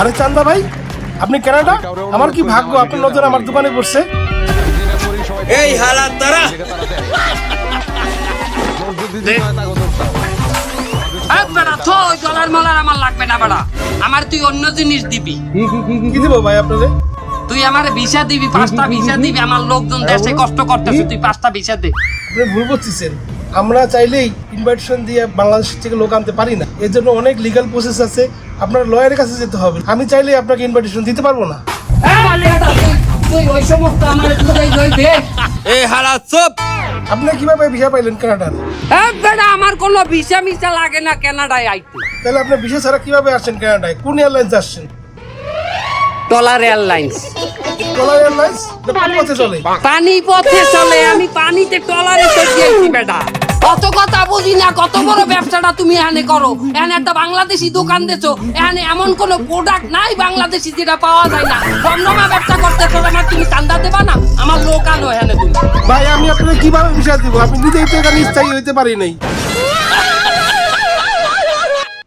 আরে চান্দা ভাই আপনি কেনাটা আমার কি ভাগ্য? আপনার নজর আমার দোকানে পড়ছে এই হালাত তারা। আমার অন্য জিনিস দিবি। তুই দিবি পাঁচটা দিবি। লোকজন দেশে কষ্ট করতেছে তুই পাঁচটা বিষা দে। ভুল আমরা চাইলেই ইনভাইটেশন দিয়ে বাংলাদেশ থেকে লোক আনতে পারি না। এর জন্য অনেক লিগ্যাল প্রসেস আছে আপনার লয়ারের কাছে যেতে হবে। আমি চাইলেই আপনাকে ইনভাইটেশন দিতে পারব না। চুপ! আপনি কীভাবে ভিসা পাইলেন কানাডার বেটা আমার কোনো ভিসা মিসা লাগে না কানাডায় আইতে। তাহলে আপনি ভিসা ছাড়া কীভাবে আসছেন কানাডায় কোন এয়ারলাইন্স আসছেন? ডলার এয়ারলাইন্স ডলার এয়ারলাইন্স না কোন পথে চলে। পানি পথে চলে আমি পানিতে টলারে চড়িয়েছি বেটা। কত কথা বুঝি না, কত বড় ব্যবসাটা তুমি এখানে করো। এখানে একটা বাংলাদেশি দোকান দেছো এখানে এমন কোনো প্রোডাক্ট নাই বাংলাদেশি যেটা পাওয়া যায় না। রমরমা ব্যবসা করতে তো আমার তুমি চান্দা দেবা না, আমার লোক আনো এখানে তুমি। ভাই, আমি আপনাকে কীভাবে বিশ্বাস দিব? আপনি নিজেই তো এখানে স্থায়ী হইতে পারি নাই।